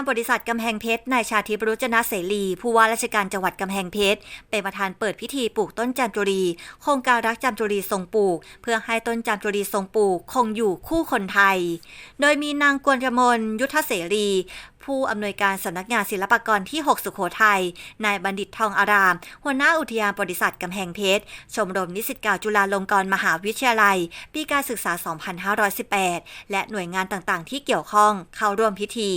างบริษัทกำแพงเพชร นายชาทิพย์รุจนะเสรี ผู้ว่าราชการจังหวัดกำแพงเพชร เป็นประธานเปิดพิธีปลูกต้นจามจุรี โครงการรักจามจุรีทรงปลูก เพื่อให้ต้นจามจุรีทรงปลูก คงอยู่คู่คนไทย โดยมีนางกวนกมลยุทธเสรี ผู้อำนวยการสำนักงานศิลปากรที่ 6 สุโขทัย นายบัณฑิตทองอาราม หัวหน้าอุทยานบริษัทกำแพงเพชร ชมรมนิสิตเก่าจุฬาลงกรณ์มหาวิทยาลัย ปีการศึกษา 2518 และหน่วยงานต่างๆ ที่เกี่ยวข้องเข้าร่วมพิธี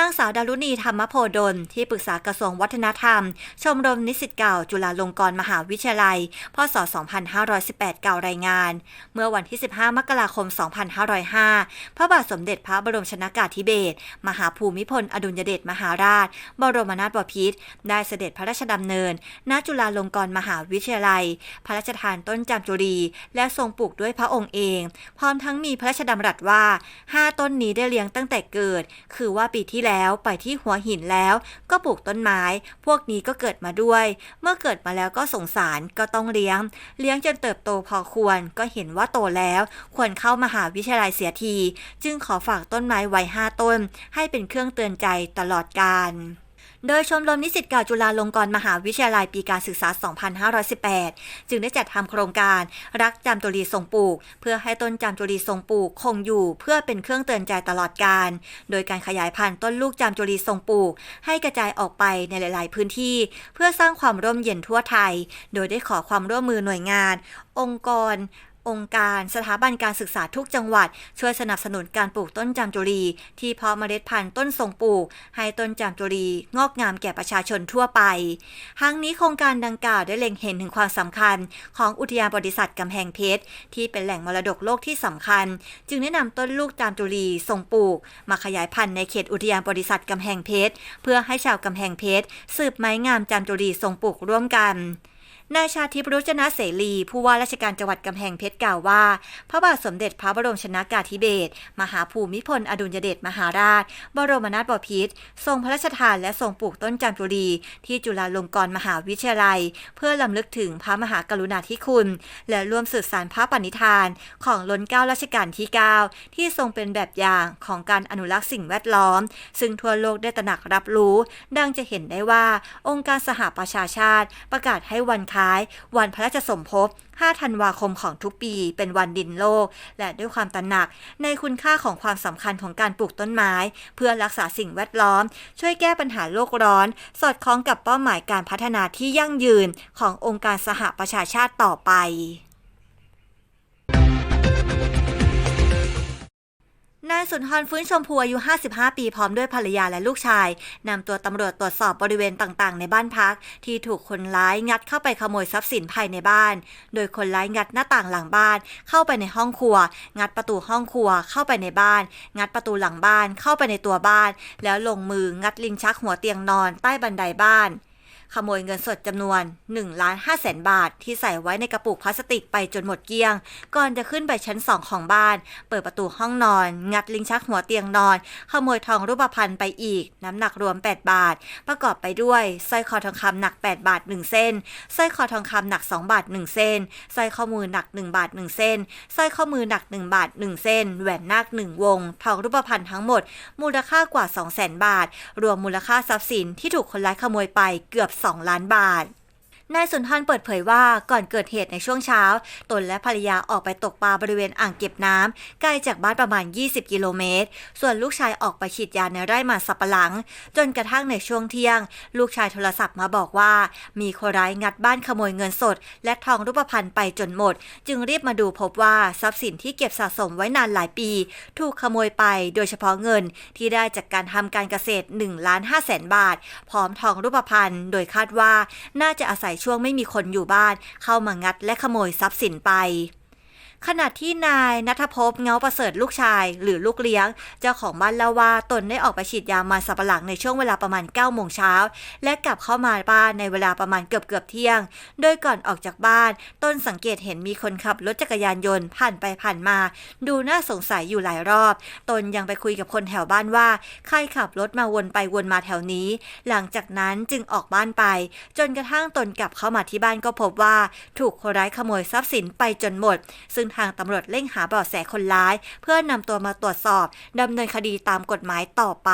นางสาวดารุณีธรรมโพดล ที่ปรึกษากระทรวงวัฒนธรรม ชมรมนิสิตเก่า จุฬาลงกรณ์มหาวิทยาลัย พศ 2518 เก่ารายงาน เมื่อวันที่ 15 มกราคม 2505 พระบาทสมเด็จพระบรมชนากาธิเบศร มหาภูมิพล อดุลยเดชมหาราช บรมนาถบพิตร ได้เสด็จพระราชดำเนิน ณ จุฬาลงกรณ์มหาวิทยาลัย พระราชทานต้นจามจุรี และทรงปลูกด้วยพระองค์เอง พร้อมทั้งมีพระราชดำรัสว่า 5 ต้นนี้ได้เลี้ยงตั้งแต่เกิด คือว่าปีที่แล้วไปที่หัวหินแล้ว ก็ปลูกต้นไม้ พวกนี้ก็เกิดมาด้วย เมื่อเกิดมาแล้วก็สงสารก็ต้องเลี้ยง เลี้ยงจนเติบโตพอควรก็เห็นว่าโตแล้ว ควรเข้ามหาวิทยาลัยเสียที จึงขอฝากต้นไม้ไว้ห้าต้น ให้เป็นเครื่องเตือนใจตลอดกาล โดยชมรมนิสิตเก่าจุฬาลงกรณ์มหาวิทยาลัยปีการศึกษา 2518 จึงได้จัดทำโครงการรักจามจุรีทรงปลูก เพื่อให้ต้นจามจุรีทรงปลูกคงอยู่เพื่อเป็นเครื่องเตือนใจตลอดการ โดยการขยายพันธุ์ต้นลูกจามจุรีทรงปลูก ให้กระจายออกไปในหลาย ๆ พื้นที่ เพื่อสร้างความร่มเย็นทั่วไทย โดยได้ขอความร่วมมือหน่วยงาน องค์กร องค์การสถาบันการศึกษาทุกจังหวัด ช่วยสนับสนุนการปลูกต้นจามจุรี ที่เพาะเมล็ดพันธุ์ต้นทรงปลูก ให้ต้นจามจุรี งอกงามแก่ประชาชนทั่วไปทั้งนี้โครงการดังกล่าวได้เล็งเห็นถึงความสำคัญ ของอุทยานบริษัทกำแพงเพชรที่เป็นแหล่งมรดกโลกที่สำคัญ จึงได้นำต้นลูกจามจุรีทรงปลูก มาขยายพันธุ์ในเขตอุทยานบริษัทกำแพงเพชรเพื่อให้ชาวกำแพงเพชรสืบไม้งามจามจุรีทรงปลูกร่วมกัน นายชาทิพย์รุจนะเสรีผู้ว่าราชการจังหวัดกำแพงเพชรกล่าวว่า พระบาทสมเด็จพระบรมชนากาธิเบศรมหาภูมิพลอดุลยเดชมหาราช บรมนาถบพิตรทรงพระราชทานและทรงปลูกต้นจามจุรี ที่จุฬาลงกรณ์มหาวิทยาลัย เพื่อลำลึกถึงพระมหากรุณาธิคุณ และร่วมสืบสานพระปณิธาน ของล้นเกล้ารัชกาลที่ 9 ที่ทรงเป็นแบบอย่างของการอนุรักษ์สิ่งแวดล้อม ซึ่งทั่วโลกได้ตระหนักรับรู้ ดังจะเห็นได้ว่า องค์การสหประชาชาติประกาศให้วันคท้าย วันพระราชสมภพ 5 ธันวาคมของทุกปีเป็นวันดินโลก และด้วยความตระหนักในคุณค่าของความสำคัญของการปลูกต้นไม้ เพื่อรักษาสิ่งแวดล้อม ช่วยแก้ปัญหาโลกร้อน สอดคล้องกับเป้าหมายการพัฒนาที่ยั่งยืนขององค์การสหประชาชาติต่อไป นายสุนทรฟื้นชมพูอายุ 55 ปีพร้อมด้วยภรรยาและลูกชาย นำตัวตำรวจตรวจสอบบริเวณต่างๆ ในบ้านพัก ที่ถูกคนร้ายงัดเข้าไปขโมยทรัพย์สินภายในบ้าน โดยคนร้ายงัดหน้าต่างหลังบ้าน เข้าไปในห้องครัว งัดประตูห้องครัว เข้าไปในบ้าน งัดประตูหลังบ้าน เข้าไปในตัวบ้าน แล้วลงมืองัดลิ้นชักหัวเตียงนอน ใต้บันไดบ้าน ขโมยเงินสดจำนวน1ล้าน5แสนบาท ที่ใส่ไว้ในกระปุกพลาสติกไปจนหมดเกลี้ยง ก่อนจะขึ้นไปชั้น2ของบ้าน เปิดประตูห้องนอน งัดลิ้นชักหัวเตียงนอน ขโมยทองรูปพรรณไปอีก น้ำหนักรวม 8 บาท ประกอบไปด้วยสร้อยคอทองคำหนัก 8 บาท 1 เส้นสร้อยคอทองคำหนัก 2 บาท 1 เส้นสร้อยข้อมือหนัก 1 บาท 1 เส้นสร้อยข้อมือหนัก 1 บาท 1 เส้น แหวนนาค 1 วง ทองรูปพรรณทั้งหมด มูลค่ากว่า 200,000 บาท รวมมูลค่าทรัพย์สินที่ถูกคนร้ายขโมยไปเกือบ2 ล้านบาท นายสุนทรเปิดเผยว่าก่อนเกิดเหตุในช่วงเช้า ตนและภรรยาออกไปตกปลาบริเวณอ่างเก็บน้ำไกลจากบ้านประมาณ 20 กิโลเมตร ส่วนลูกชายออกไปฉีดยาในไร่มันสับปะหลัง จนกระทั่งในช่วงเที่ยง ลูกชายโทรศัพท์มาบอกว่า มีคนร้ายงัดบ้านขโมยเงินสด และทองรูปพรรณไปจนหมด จึงรีบมาดูพบว่าทรัพย์สินที่เก็บสะสมไว้นานหลายปี ถูกขโมยไป โดยเฉพาะเงินที่ได้จากการทำการเกษตร1ล้าน5แสนบาท พร้อมทองรูปพรรณโดยคาดว่าน่าจะอาศัยช่วงไม่มีคนอยู่บ้าน เข้ามางัดและขโมยทรัพย์สินไป ขณะที่นายนัทภพเงาประเสริฐลูกชาย หรือลูกเลี้ยง เจ้าของบ้านเล่าว่าตนได้ออกไปฉีดยามาสับปะหลังในช่วงเวลาประมาณ9โมงเช้าและกลับเข้ามาบ้านในเวลาประมาณเกือบเกือบเที่ยง โดยก่อนออกจากบ้าน ตนสังเกตเห็นมีคนขับรถจักรยานยนต์ผ่านไปผ่านมา ดูน่าสงสัยอยู่หลายรอบ ตนยังไปคุยกับคนแถวบ้านว่าใครขับรถมาวนไปวนมาแถวนี้ หลังจากนั้นจึงออกบ้านไป จนกระทั่งตนกลับเข้ามาที่บ้านก็พบว่า ถูกคนร้ายขโมยทรัพย์สินไปจนหมด ซึ่งทางตำรวจเร่งหาเบาะแสคนร้าย เพื่อนำตัวมาตรวจสอบดำเนินคดีตามกฎหมายต่อไป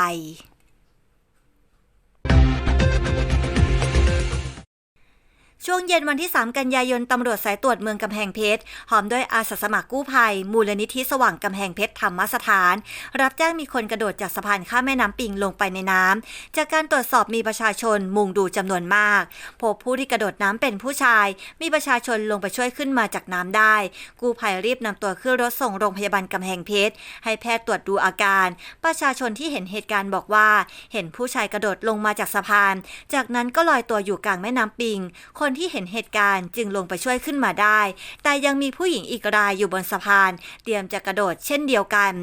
ช่วงเย็นวันที่ 3 กันยายน ตำรวจสายตรวจเมืองกำแพงเพชรหอมด้วยอาสาสมัครกู้ภัย มูลนิธิสว่างกำแพงเพชรธรรมสถาน รับแจ้งมีคนกระโดดจากสะพานข้ามแม่น้ำปิงลงไปในน้ำ จากการตรวจสอบมีประชาชนมุงดูจำนวนมาก พบผู้ที่กระโดดน้ำเป็นผู้ชาย มีประชาชนลงไปช่วยขึ้นมาจากน้ำได้ กู้ภัยรีบนำตัวขึ้นรถส่งโรงพยาบาลกำแพงเพชรให้แพทย์ตรวจดูอาการ ประชาชนที่เห็นเหตุการณ์บอกว่า เห็นผู้ชายกระโดดลงมาจากสะพาน จากนั้นก็ลอยตัวอยู่กลางแม่น้ำปิง คนคนที่เห็นเหตุการณ์จึงลงไปช่วยขึ้นมาได้ แต่ยังมีผู้หญิงอีกรายอยู่บนสะพาน เตรียมจะกระโดดเช่นเดียวกัน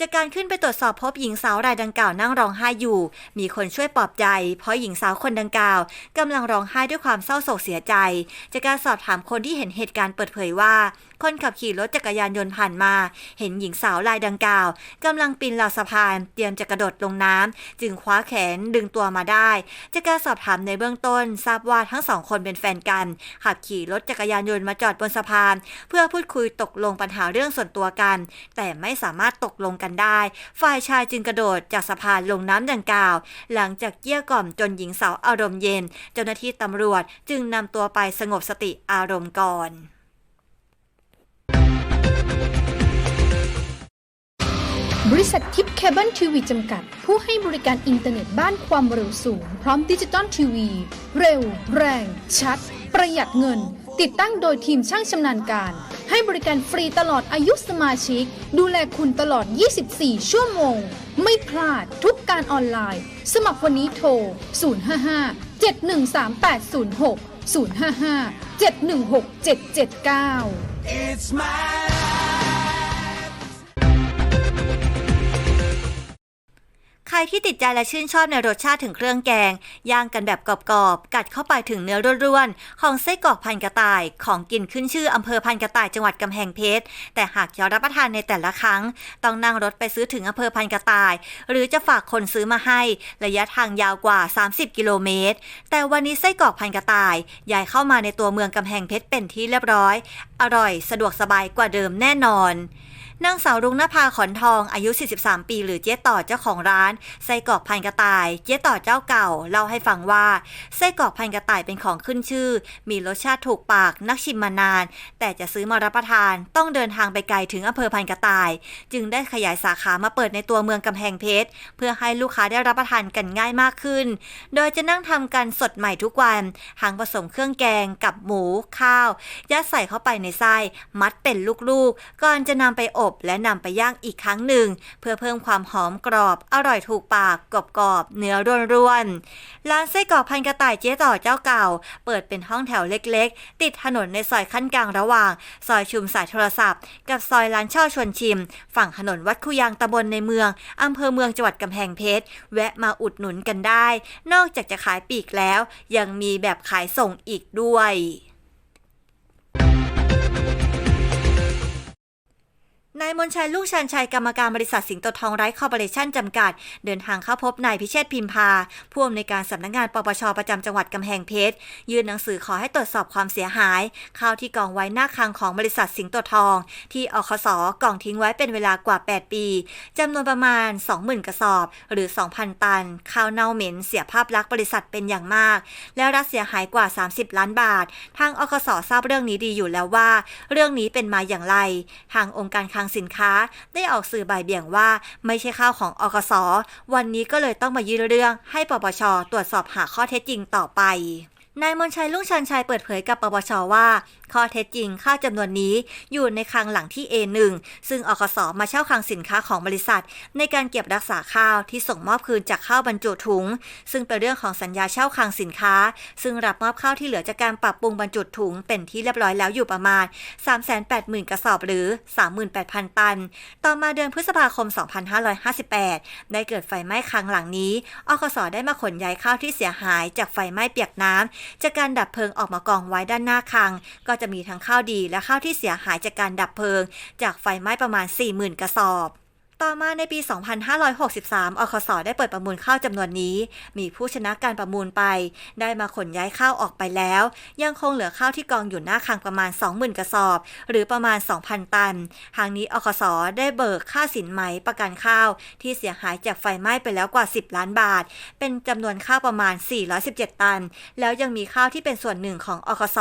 จากการขึ้นไปตรวจสอบพบหญิงสาวรายดังกล่าวนั่งร้องไห้อยู่ มีคนช่วยปลอบใจ เพราะหญิงสาวคนดังกล่าวกำลังร้องไห้ด้วยความเศร้าโศกเสียใจ จากการสอบถามคนที่เห็นเหตุการณ์เปิดเผยว่า คนขับขี่รถจักรยานยนต์ผ่านมา เห็นหญิงสาวรายดังกล่าวกำลังปีนราวสะพาน เตรียมจะกระโดดลงน้ำจึงคว้าแขนดึงตัวมาได้ จากการสอบถามในเบื้องต้น ทราบว่าทั้งสองคนเป็นแฟนกัน ขับขี่รถจักรยานยนต์มาจอดบนสะพาน เพื่อพูดคุยตกลงปัญหาเรื่องส่วนตัวกัน แต่ไม่สามารถตกลงกันได้ ฝ่ายชายจึงกระโดดจากสะพานลงน้ำดังกล่าว หลังจากเกี้ยกล่อมจนหญิงสาวอารมณ์เย็น เจ้าหน้าที่ตำรวจจึงนำตัวไปสงบสติอารมณ์ก่อนบริษัททิปเคเบิลทีวีจำกัด ผู้ให้บริการอินเทอร์เน็ตบ้านความเร็วสูง พร้อมดิจิตอลทีวี เร็ว แรง ชัด ประหยัดเงิน ติดตั้งโดยทีมช่างชำนาญการ ให้บริการฟรีตลอดอายุสมาชิก ดูแลคุณตลอด 24 ชั่วโมง ไม่พลาดทุกการออนไลน์ สมัครวันนี้โทร 055 713 806 055 716 779 รที่ติดใจและชื่นชอบในรสชาติถึงเครื่องแกง ย่างกันแบบกรอบๆ กัดเข้าไปถึงเนื้อร่วนๆ ของไส้กรอกพันกระต่าย ของกินขึ้นชื่ออำเภอพันกระต่ายจังหวัดกำแพงเพชร แต่หากจะรับประทานในแต่ละครั้ง ต้องนั่งรถไปซื้อถึงอำเภอพันกระต่าย หรือจะฝากคนซื้อมาให้ ระยะทางยาวกว่า 30 กิโลเมตร แต่วันนี้ไส้กรอกพันกระต่ายย้ายเข้ามาในตัวเมืองกำแพงเพชรเป็นที่เรียบร้อย อร่อย สะดวกสบายกว่าเดิมแน่นอน นางสาวรุ่งนภาขอนทองอายุ 43 ปีหรือเจ๊ต่อเจ้าของร้านไส้กรอกพันกระต่าย เจ๊ต่อเจ้าเก่าเล่าให้ฟังว่าไส้กรอกพันกระต่ายเป็นของขึ้นชื่อ มีรสชาติถูกปากนักชิมมานาน แต่จะซื้อมารับประทานต้องเดินทางไปไกลถึงอำเภอพันกระต่าย จึงได้ขยายสาขามาเปิดในตัวเมืองกำแพงเพชรเพื่อให้ลูกค้าได้รับประทานกันง่ายมากขึ้น โดยจะนั่งทำกันสดใหม่ทุกวันทั้งผสมเครื่องแกงกับหมูข้าวยัดใส่เข้าไปในไส้มัดเป็นลูกๆ ก่อนจะนำไปอบและนำไปย่างอีกครั้งหนึ่ง เพื่อเพิ่มความหอมกรอบ อร่อยถูกปากกรอบๆเนื้อร่วนๆร้านไส้กรอกพันกระต่ายเจ๊ต่อเจ้าเก่า เปิดเป็นห้องแถวเล็กๆ ติดถนนในซอยขั้นกลางระหว่าง ซอยชุมสายโทรศัพท์ กับซอยร้านเช่าชวนชิม ฝั่งถนนวัดคุยางตำบลในเมืองอำเภอเมืองจังหวัดกำแพงเพชรแวะมาอุดหนุนกันได้ นอกจากจะขายปีกแล้ว ยังมีแบบขายส่งอีกด้วยายมนชัยลูกชันชัยกรรมการบริษัทสิงโตทองไร้คอร์ปอเรชั่นจำกัด เดินทางเข้าพบนายพิเชษพิมพา ผู้อำนวยการสำนักงานปปชประจำจังหวัดกำแพงเพชร ยื่นหนังสือขอให้ตรวจสอบความเสียหาย ข้าวที่กองไว้หน้าคลังของบริษัทสิงโตทอง ที่อคสกองทิ้งไว้เป็นเวลากว่า 8 ปีจำนวนประมาณ 20,000 กระสอบ หรือ 2,000 ตัน ข้าวเน่าเหม็นเสียภาพลักษณ์บริษัทเป็นอย่างมาก แล้วรัฐเสียหายกว่า 30 ล้านบาท ทางอคสทราบเรื่องนี้ดีอยู่แล้วว่า เรื่องนี้เป็นมาอย่างไร ทางองค์การคลังสินค้าได้ออกสื่อบ่ายเบี่ยงว่า ไม่ใช่ข้าวของอกส วันนี้ก็เลยต้องมายื่นเรื่องให้ปปชตรวจสอบหาข้อเท็จจริงต่อไป นายมนชัยลุงชันชัยเปิดเผยกับปปชว่า ข้อเท็จจริงข้าจำนวนนี้อยู่ในคลังหลังที่ A1 ซึ่งอกสมาเช่าคลังสินค้าของบริษัท ในการเก็บรักษาข้าวที่ส่งมอบคืนจากข้าวบรรจุถุง ซึ่งเป็นเรื่องของสัญญาเช่าคลังสินค้า ซึ่งรับมอบข้าวที่เหลือจากการปรับปรุงบรรจุถุง เป็นที่เรียบร้อยแล้วอยู่ประมาณ 380,000 กระสอบหรือ 38,000 ตัน ต่อมาเดือนพฤษภาคม 2558 ได้เกิดไฟไหม้คลังหลังนี้อกสได้มาขนย้ายข้าวที่เสียหายจากไฟไหม้เปียกน้ำจากการดับเพลิงออกมากองไว้ด้านหน้าคัง ก็จะมีทั้งข้าวดีและข้าวที่เสียหายจากการดับเพลิง จากไฟไหม้ประมาณ 40,000 กระสอบ ต่อมาในปี 2563 อคสได้เปิดประมูลข้าวจำนวนนี้ มีผู้ชนะการประมูลไป ได้มาขนย้ายข้าวออกไปแล้ว ยังคงเหลือข้าวที่กองอยู่หน้าคลังประมาณ 20,000 กระสอบ หรือประมาณ 2,000 ตัน ทางนี้อคสได้เบิกค่าสินไหมประกันข้าว ที่เสียหายจากไฟไหม้ไปแล้วกว่า 10 ล้านบาท เป็นจำนวนข้าวประมาณ 417 ตัน แล้วยังมีข้าวที่เป็นส่วนหนึ่งของอคส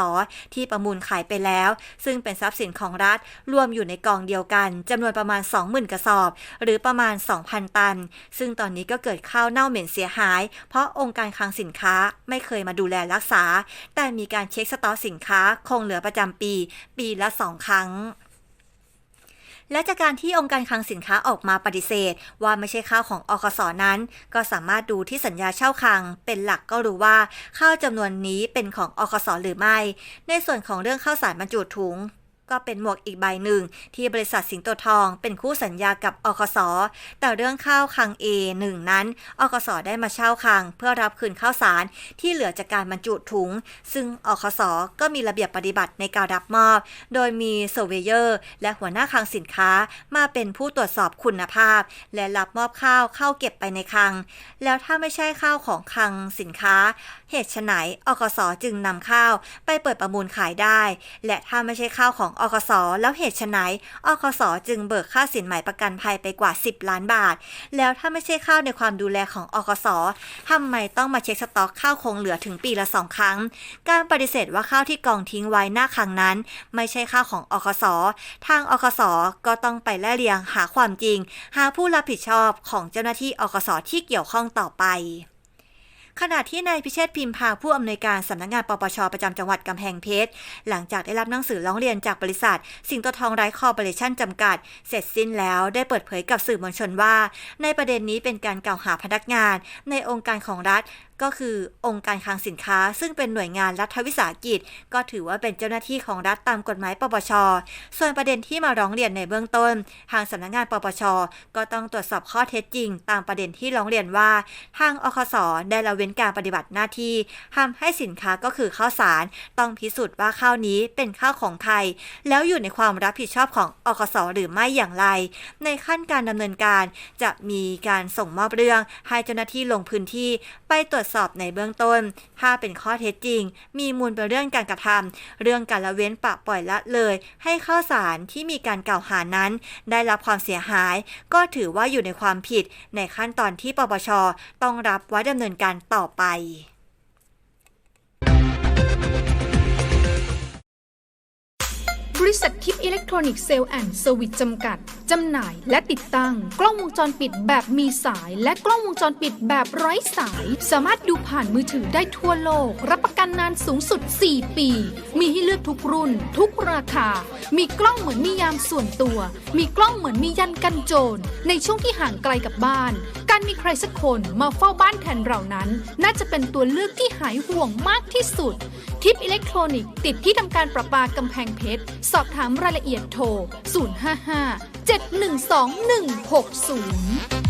ที่ประมูลขายไปแล้ว ซึ่งเป็นทรัพย์สินของรัฐรวมอยู่ในกองเดียวกันจำนวนประมาณ 20,000 กระสอบหรือประมาณ 2,000 ตัน ซึ่งตอนนี้ก็เกิดข้าวเน่าเหม็นเสียหาย เพราะองค์การคลังสินค้าไม่เคยมาดูแลรักษา แต่มีการเช็คสต็อกสินค้าคงเหลือประจำปี ปีละ2ครั้งและจากการที่องค์การคลังสินค้าออกมาปฏิเสธ ว่าไม่ใช่ข้าวของอคสนั้น ก็สามารถดูที่สัญญาเช่าคลัง เป็นหลักก็รู้ว่าข้าวจำนวนนี้เป็นของอคสหรือไม่ ในส่วนของเรื่องข้าวสารบรรจุถุง ก็เป็นหมวกอีกใบหนึ่ง ที่บริษัทสิงโตทองเป็นคู่สัญญากับอคสแต่เรื่องข้าวคัง A1 นั้นอคสได้มาเช่าคัง เพื่อรับคืนข้าวสารที่เหลือจากการบรรจุถุง ซึ่งอคสก็มีระเบียบปฏิบัติในการรับมอบ โดยมีเซอร์เวเยอร์ และหัวหน้าคังสินค้ามาเป็นผู้ตรวจสอบคุณภาพ และรับมอบข้าวเข้าเก็บไปในคัง แล้วถ้าไม่ใช่ข้าวของคังสินค้า เหตุไฉนอคสจึงนำข้าวไปเปิดประมูลขายได้ และถ้าไม่ใช่ข้าวของอคสแล้วเหตุไฉนอคสจึงเบิกค่าสินไหมประกันภัยไปกว่า 10 ล้านบาท แล้วถ้าไม่ใช่ข้าวในความดูแลของอคสทำไมต้องมาเช็คสต็อกข้าวคงเหลือถึงปีละสองครั้ง การปฏิเสธว่าข้าวที่กองทิ้งไว้หน้าคลังนั้น ไม่ใช่ข้าวของอคสทางอคสก็ต้องไปแล่เลียงหาความจริง หาผู้รับผิดชอบของเจ้าหน้าที่อคสที่เกี่ยวข้องต่อไป ขณะที่นายพิเชษพิมพาผู้อำนวยการสำนักงานปปชประจำจังหวัดกำแพงเพชร หลังจากได้รับหนังสือร้องเรียนจากบริษัท สิงโตทองไรคอร์ปอเรชั่นจำกัด เสร็จสิ้นแล้วได้เปิดเผยกับสื่อมวลชนว่า ในประเด็นนี้เป็นการกล่าวหาพนักงาน ในองค์การของรัฐก็คือองค์การคลังสินค้า ซึ่งเป็นหน่วยงานรัฐวิสาหกิจ ก็ถือว่าเป็นเจ้าหน้าที่ของรัฐตามกฎหมายปปช ส่วนประเด็นที่มาร้องเรียนในเบื้องต้น ทางสำนักงานปปช ก็ต้องตรวจสอบข้อเท็จจริง ตามประเด็นที่ร้องเรียนว่า ทางอคสได้ละเว้นการปฏิบัติหน้าที่ทำให้สินค้าก็คือข้าวสาร ต้องพิสูจน์ว่าข้าวนี้เป็นข้าวของใคร แล้วอยู่ในความรับผิดชอบของอคสหรือไม่อย่างไร ในขั้นการดำเนินการจะมีการส่งมอบเรื่องให้เจ้าหน้าที่ลงพื้นที่ไปตรวจสอบในเบื้องต้น ถ้าเป็นข้อเท็จจริง มีมูลเป็นเรื่องการกระทำเรื่องการละเว้นปะปล่อยละเลย ให้ข้าสารที่มีการกล่าวหานั้น ได้รับความเสียหาย ก็ถือว่าอยู่ในความผิดในขั้นตอนที่ปปชต้องรับไว้ดำเนินการต่อไป ริษัททิปอิเล็กทรอนิกส์เซลล์แอนด์เซอร์วิสจำกัด จำหน่ายและติดตั้ง กล้องวงจรปิดแบบมีสาย และกล้องวงจรปิดแบบไร้สาย สามารถดูผ่านมือถือได้ทั่วโลก รับประกันนานสูงสุด 4 ปี มีให้เลือกทุกรุ่น ทุกราคา มีกล้องเหมือนมียามส่วนตัว มีกล้องเหมือนมียันกันโจร ในช่วงที่ห่างไกลกับบ้าน การมีใครสักคนมาเฝ้าบ้านแทนเรานั้น น่าจะเป็นตัวเลือกที่หายห่วงมากที่สุดทิปอิเล็กทรอนิกส์ติดที่ทำการประปากำแพงเพชร สอบถามรายละเอียดโทร 055 712 160